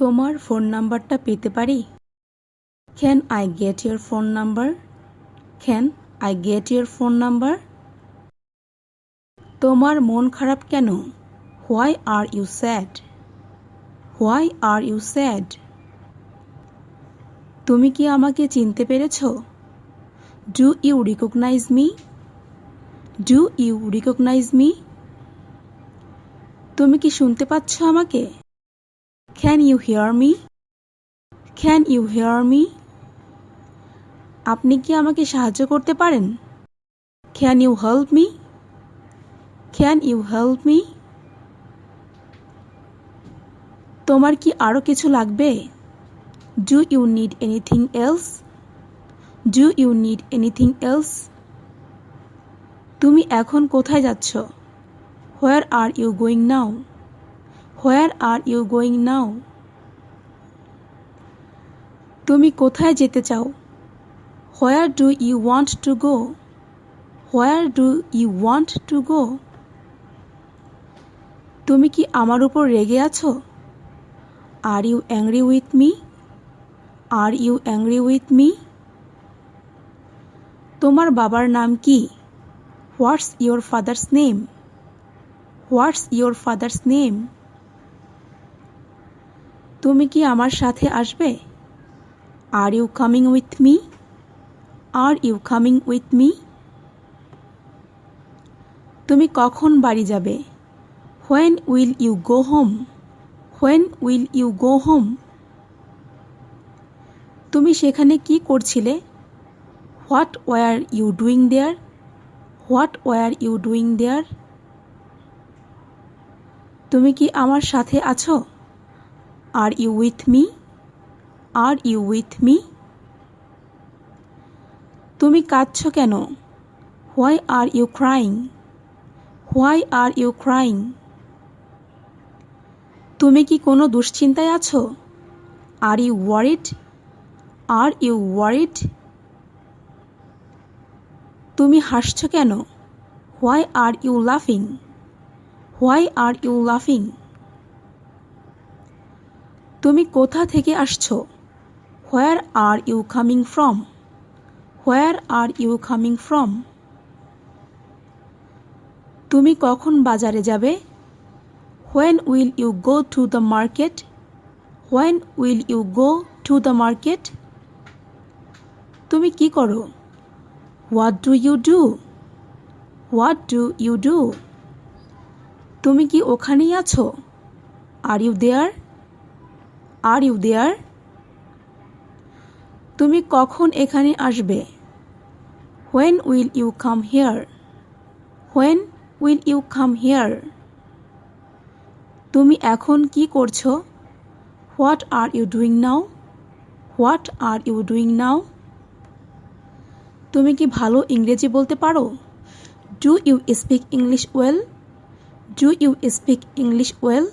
তোমার ফোন নাম্বারটা পেতে পারি? Can I get your phone number can I get your phone number তোমার মন খারাপ কেন? Why are you sad why are you sad তুমি কি আমাকে চিনতে পেরেছ? Do you recognise me do you recognise me তুমি কি শুনতে পাচ্ছ আমাকে? Can you hear me can you hear me আপনি কি আমাকে সাহায্য করতে পারেন? Can you help me can you help me তোমার কি আরও কিছু লাগবে? Do you need anything else do you need anything else তুমি এখন কোথায় যাচ্ছ? Where are you going now where are you going now? তুমি কোথায় যেতে চাও? Where do you want to go? Where do you want to go? তুমি কি আমার উপর রেগে আছো? Are you angry with me? Are you angry with me? তোমার বাবার নাম কি? What's your father's name? What's your father's name? তুমি কি আমার সাথে আসবে? Are you coming with me are you coming with me তুমি কখন বাড়ি যাবে? When will you go home when will you go home তুমি সেখানে কি করছিলে? What were you doing there what were you doing there তুমি কি আমার সাথে আছো? Are you with me are you with me তুমি কাঁদছ কেন? Why are you crying why are you crying তুমি কি কোনো দুশ্চিন্তায় আছো? Are you worried are you worried তুমি হাসছ কেন? হোয়াই আর ইউ লাফিং হোয়াই আর ইউ লাফিং তুমি কোথা থেকে আসছো? Where are you coming from where are you coming from তুমি কখন বাজারে যাবে? When will you go to the market when will you go to the market তুমি কি করো? What do you do what do you do তুমি কি ওখানেই আছো? Are you there are you there তুমি কখন এখানে আসবে? When will you come here when will you come here তুমি এখন কি করছ? What are you doing now what are you doing now তুমি কি ভালো ইংরেজি বলতে পারো? Do you speak English well do you speak English well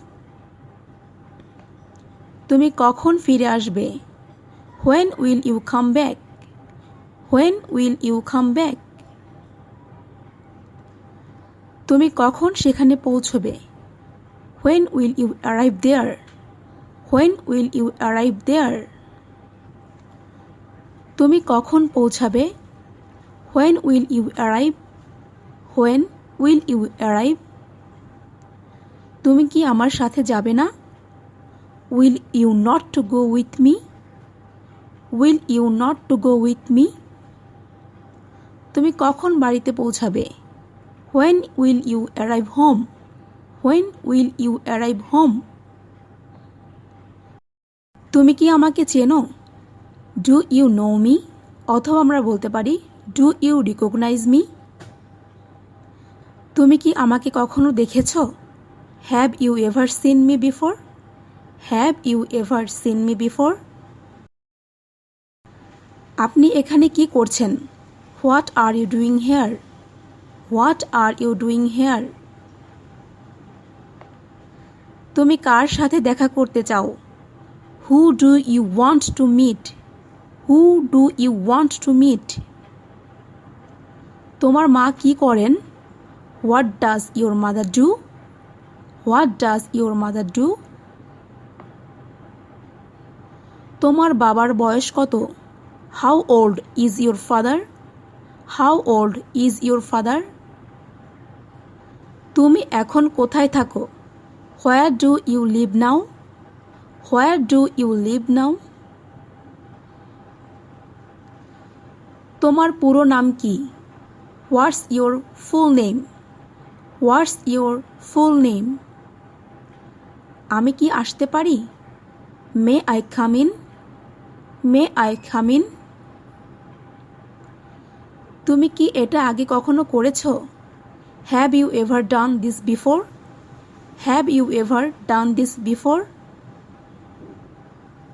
তুমি কখন ফিরে আসবে? When will you come back when will you come back তুমি কখন সেখানে পৌঁছবে? When will you arrive there when will you arrive there তুমি কখন পৌঁছাবে? When will you arrive when will you arrive তুমি কি আমার সাথে যাবে না? Will you not to go with me will you not to go with me তুমি কখন বাড়িতে পৌঁছাবে? When will you arrive home when will you arrive home তুমি কি আমাকে চেনো? ডু ইউ নো মি অথবা আমরা বলতে পারি ডু ইউ রিকগনাইজ মি তুমি কি আমাকে কখনো দেখেছ? Have you ever seen me before have you ever seen me before আপনি এখানে কি করছেন? What are you doing here what are you doing here তুমি কার সাথে দেখা করতে চাও? Who do you want to meet who do you want to meet তোমার মা কি করেন? What does your mother do what does your mother do তোমার বাবার বয়স কত? How old is your father how old is your father তুমি এখন কোথায় থাকো? Where do you live now where do you live now তোমার পুরো নাম কি? What's your full name what's your full name আমি কি আসতে পারি? May I come in may I come in তুমি কি এটা আগে কখনো করেছ? Have you ever done this before? Have you ever done this before?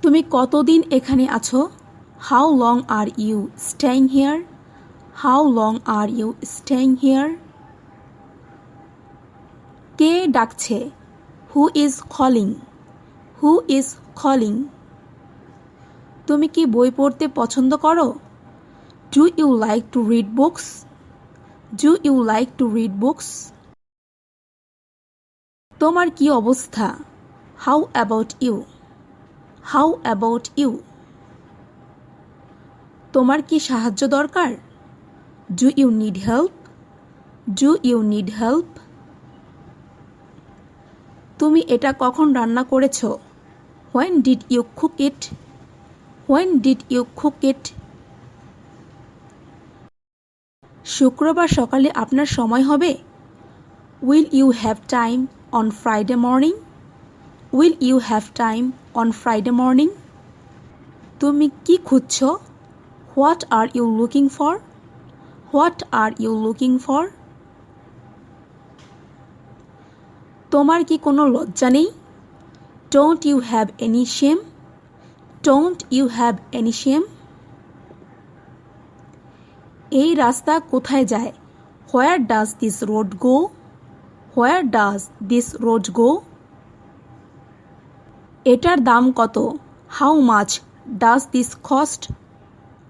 তুমি কতদিন এখানে আছো? How long are you staying here? How long are you staying here? কে ডাকছে? Who is calling. Who is calling. তুমি কি বই পড়তে পছন্দ করো? Do you like to read books do you like to read books তোমার কি অবস্থা? How about you how about you তোমার কি সাহায্য দরকার? Do you need help do you need help তুমি এটা কখন রান্না করেছ? When did you cook it when did you cook it শুক্রবার সকালে আপনার সময় হবে? Will you have time on Friday morning will you have time on Friday morning তুমি কি খুঁজছ? What are you looking for what are you looking for তোমার কি কোনো লজ্জা নেই? Don't you have any shame don't you have any shame এই রাস্তা কোথায় যায়? Where does this road go where does this road go এটার দাম কত? How much does this cost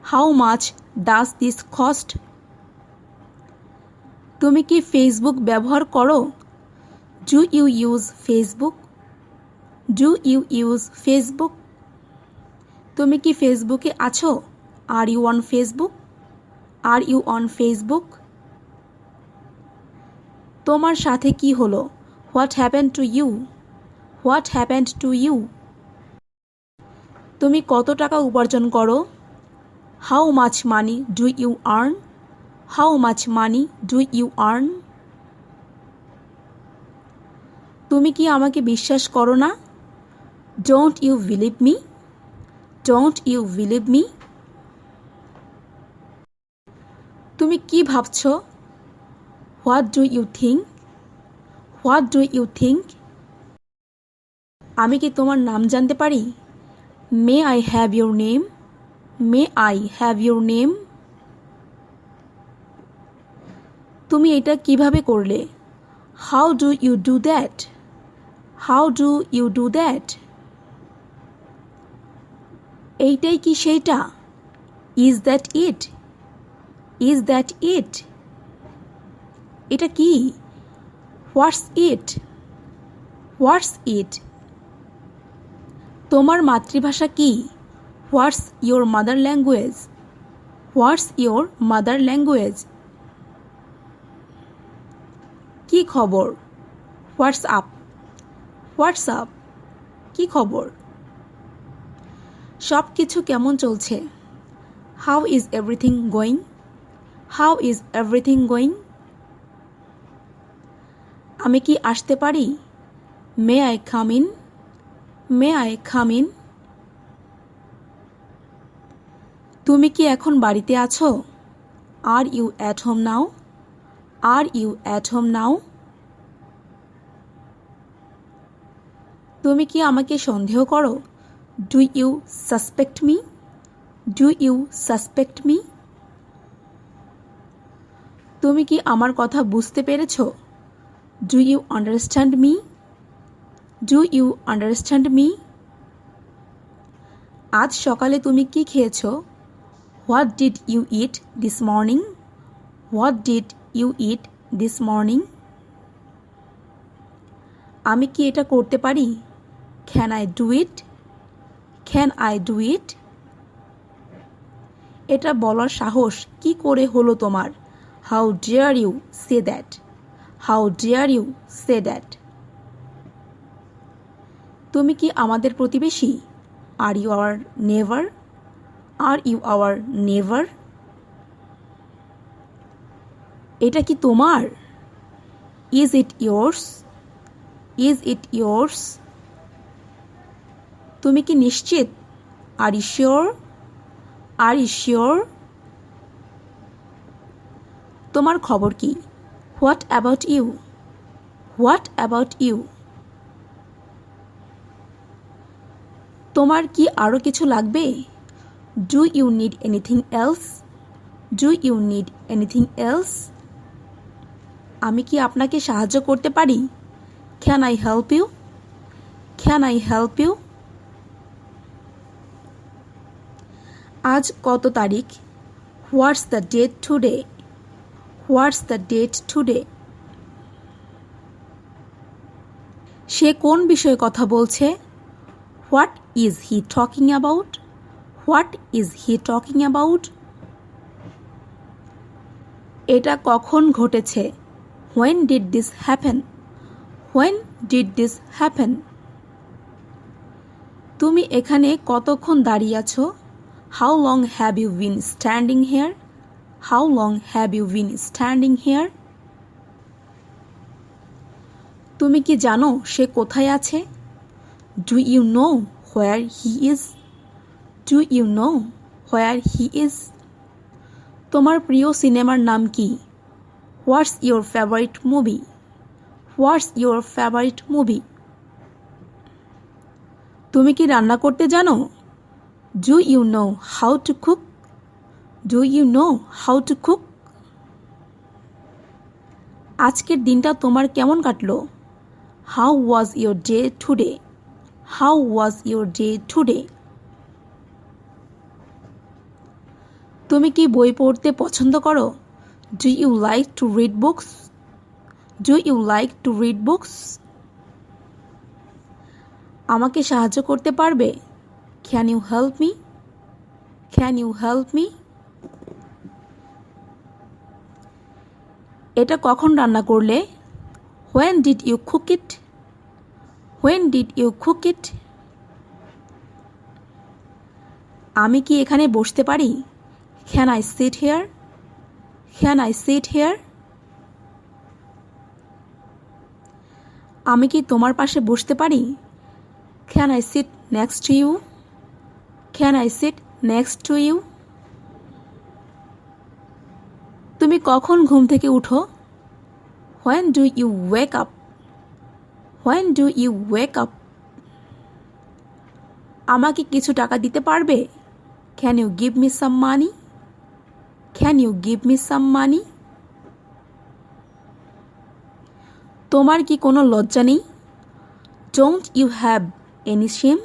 how much does this cost তুমি কি ফেসবুক ব্যবহার করো? Do you use Facebook do you use Facebook তুমি কি ফেসবুকে আছো? Are you on Facebook are you on Facebook তোমার সাথে কি হলো? What happen to you what happen to you তুমি কত টাকা উপার্জন করো? How much money do you earn how much money do you earn তুমি কি আমাকে বিশ্বাস করো না? Don't you believe me don't you believe me তুমি কি ভাবছ? What do you think what do you think আমি কি তোমার নাম জানতে পারি? May I have your name may I have your name তুমি এটা কীভাবে করলে? How do you do that how do you do that এইটাই কি সেইটা? Is that it is that it এটা কি? হোয়াটস ইট হোয়াটস ইট তোমার মাতৃভাষা কি? What's your mother language what's your mother language কি খবর? হোয়াটসঅ্যাপ হোয়াটসঅ্যাপ কি খবর? সব কিছু কেমন চলছে? How is everything going how is everything going আমি কি আসতে পারি? May I come in may I come in তুমি কি এখন বাড়িতে আছো? Are you at home now are you at home now তুমি কি আমাকে সন্দেহ করো? Do you suspect me do you suspect me তুমি কি আমার কথা বুঝতে পেরেছ? Do you understand me do you understand me আজ সকালে তুমি কি খেয়েছ? What did you eat this morning what did you eat this morning আমি কি এটা করতে পারি? Can I do it can I do it এটা বলার সাহস কি করে হলো তোমার? How dare you say that how dare you say that তুমি কি আমাদের প্রতিবেশী? Are you our neighbour are you our neighbour এটা কি তোমার? Is it yours is it yours তুমি কি নিশ্চিত? আর ই শিওর আর ই শিওর তোমার খবর কি? What about you what about you তোমার কি আরও কিছু লাগবে? Do you need anything else do you need anything else আমি কি আপনাকে সাহায্য করতে পারি? Can I help you can I help you আজ কত তারিখ? What's the date today what's the date today সে কোন বিষয়ে কথা বলছে? What is he talking about what is he talking about এটা কখন ঘটেছে? When did this happen when did this happen তুমি এখানে কতক্ষণ দাঁড়িয়ে আছো? How long have you been standing here how long have you been standing here তুমি কি জানো সে কোথায় আছে? Do you know where he is do you know where he is তোমার প্রিয় সিনেমার নাম কি? What's your favourite movie what's your favourite movie তুমি কি রান্না করতে জানো? Do you know how to cook do you know how to cook আজকের দিনটা তোমার কেমন কাটলো? How was your day today how was your day today তুমি কি বই পড়তে পছন্দ করো? Do you like to read books do you like to read books আমাকে সাহায্য করতে পারবে? Can you help me can you help me এটা কখন রান্না করলে? When did you cook it when did you cook it আমি কি এখানে বসতে পারি? Can I sit here can I sit here আমি কি তোমার পাশে বসতে পারি? Can I sit next you can I sit next to you তুমি কখন ঘুম থেকে উঠো? When do you wake up when do you wake up আমাকে কিছু টাকা দিতে পারবে? Can you give me some money can you give me some money তোমার কি কোনো লজ্জা নেই? Don't you have any shame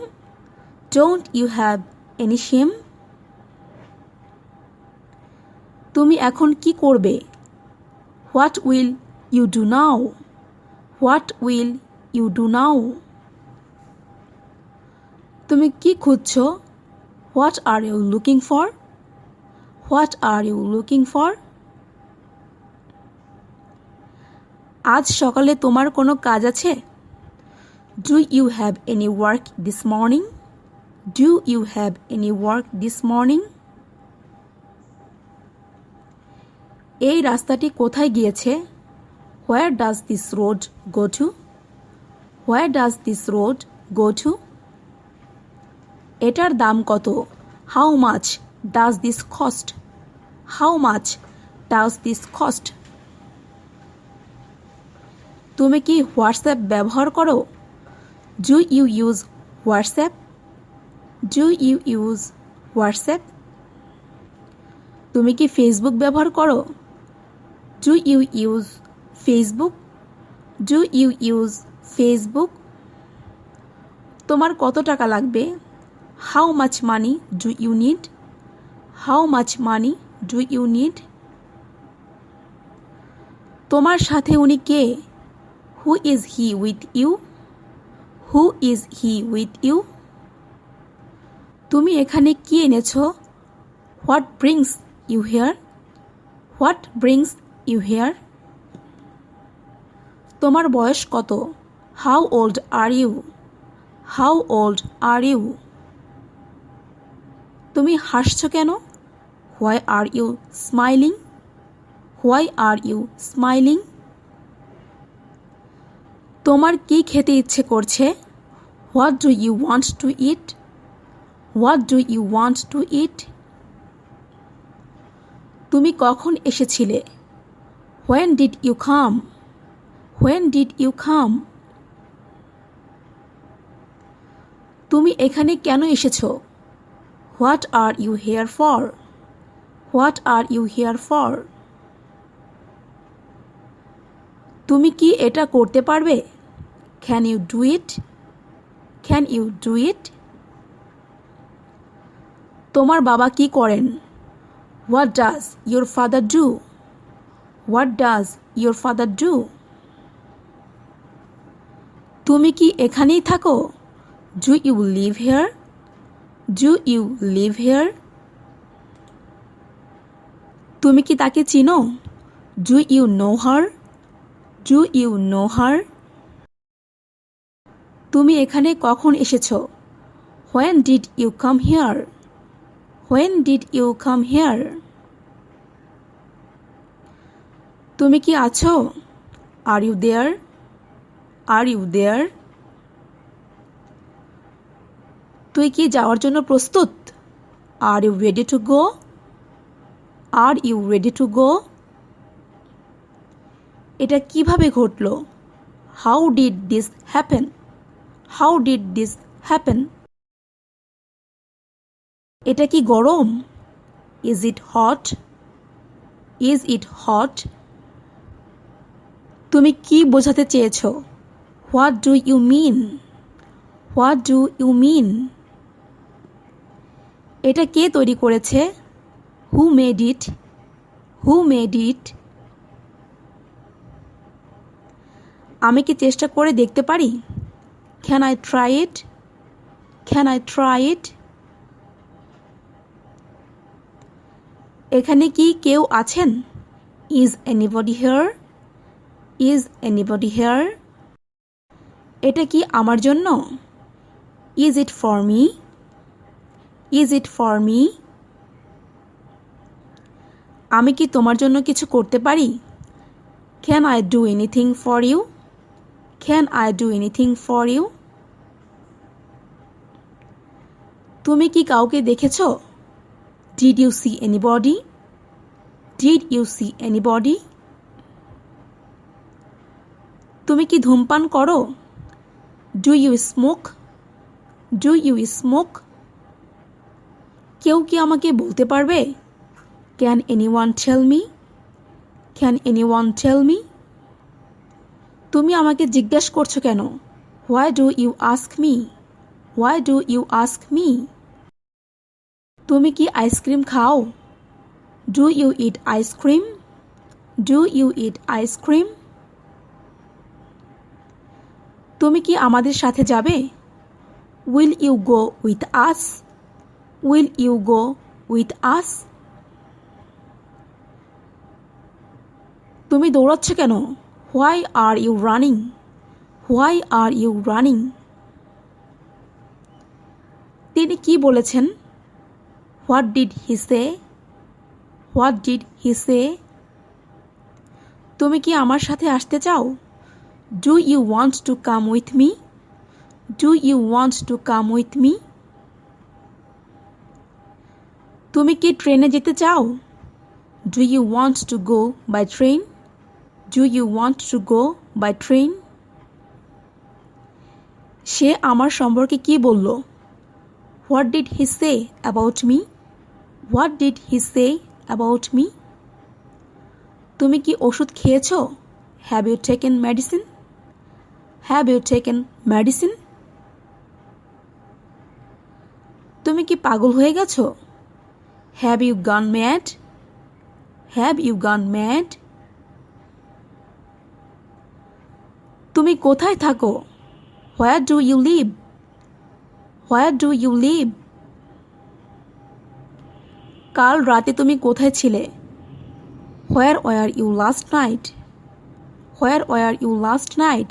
don't you have any shame তুমি এখন কি করবে? What will you do now what will you do now তুমি কি খুঁজছো? What are you looking for what are you looking for আজ সকালে তোমার কোনো কাজ আছে? Do you have any work this morning do you have any work this morning এই রাস্তাটি কোথায় গিয়েছে? Where does this road go to where does this road go to এটার দাম কত? How much does this cost how much does this cost তুমি কি WhatsApp ব্যবহার করো? Do you use WhatsApp do you use WhatsApp তুমি কি Facebook ব্যবহার করো? Do you use Facebook do you use Facebook তোমার কত টাকা লাগবে? How much money do you need how much money do you need তোমার সাথে উনি কে? Who is he with you who is he with you তুমি এখানে কি এনেছ? What brings you here what brings you here তোমার বয়স কত? How old are you how old are you তুমি হাসছ কেন? Why are you smiling why are you smiling তোমার কি খেতে ইচ্ছে করছে? What do you want to eat what do you want to eat তুমি কখন এসেছিলে? When did you come when did you come তুমি এখানে কেন এসেছ? What are you here for what are you here for তুমি কি এটা করতে পারবে? Can you do it can you do it তোমার বাবা কি করেন? What does your father do what does your father do তুমি কি এখানেই থাকো? Do you live here do you live here তুমি কি তাকে চিনো? Do you know her do you know her তুমি এখানে কখন এসেছ? When did you come here when did you come here তুমি কি আছো? Are you there are you there তুই কি যাওয়ার জন্য প্রস্তুত? Are you ready to go are you ready to go এটা কীভাবে ঘটল? How did this happen how did this happen এটা কি গরম? Is it hot is it hot তুমি কি বোঝাতে চেয়েছ? What do you mean what do you mean এটা কে তৈরি করেছে? Who made it who made it আমি কি চেষ্টা করে দেখতে পারি? Can I try it can I try it এখানে কি কেউ আছেন? Is anybody here is anybody here এটা কি আমার জন্য? Is it for me is it for me আমি কি তোমার জন্য কিছু করতে পারি? Can I do anything for you can I do anything for you তুমি কি কাউকে দেখেছ? Did you see anybody did you see anybody তুমি কি ধূমপান করো? Do you smoke do you smoke কেউ কি আমাকে বলতে পারবে? Can anyone tell me can anyone tell me তুমি আমাকে জিজ্ঞেস করছ কেন? Why do you ask me why do you ask me তুমি কি আইসক্রিম খাও? Do you eat ice cream do you eat ice cream তুমি কি আমাদের সাথে যাবে? Will you go with us will you go with us তুমি দৌড়াচ্ছ কেন? Why are you running why are you running তিনি কি বলেছেন? What did he say what did he say তুমি কি আমার সাথে আসতে চাও? Do you want to come with me do you want to come with me তুমি কি ট্রেনে যেতে চাও? Do you want to go by train do you want to go by train সে আমার সম্পর্কে কি বলল? What did he say about me what did he say about me তুমি কি ওষুধ খেয়েছ? Have you taken medicine have you taken medicine তুমি কি পাগল হয়ে গেছো? Have you gone mad have you gone mad তুমি কোথায় থাকো? Where do you live where do you live কাল রাতে তুমি কোথায় ছিলে? Where were you last night where were you last night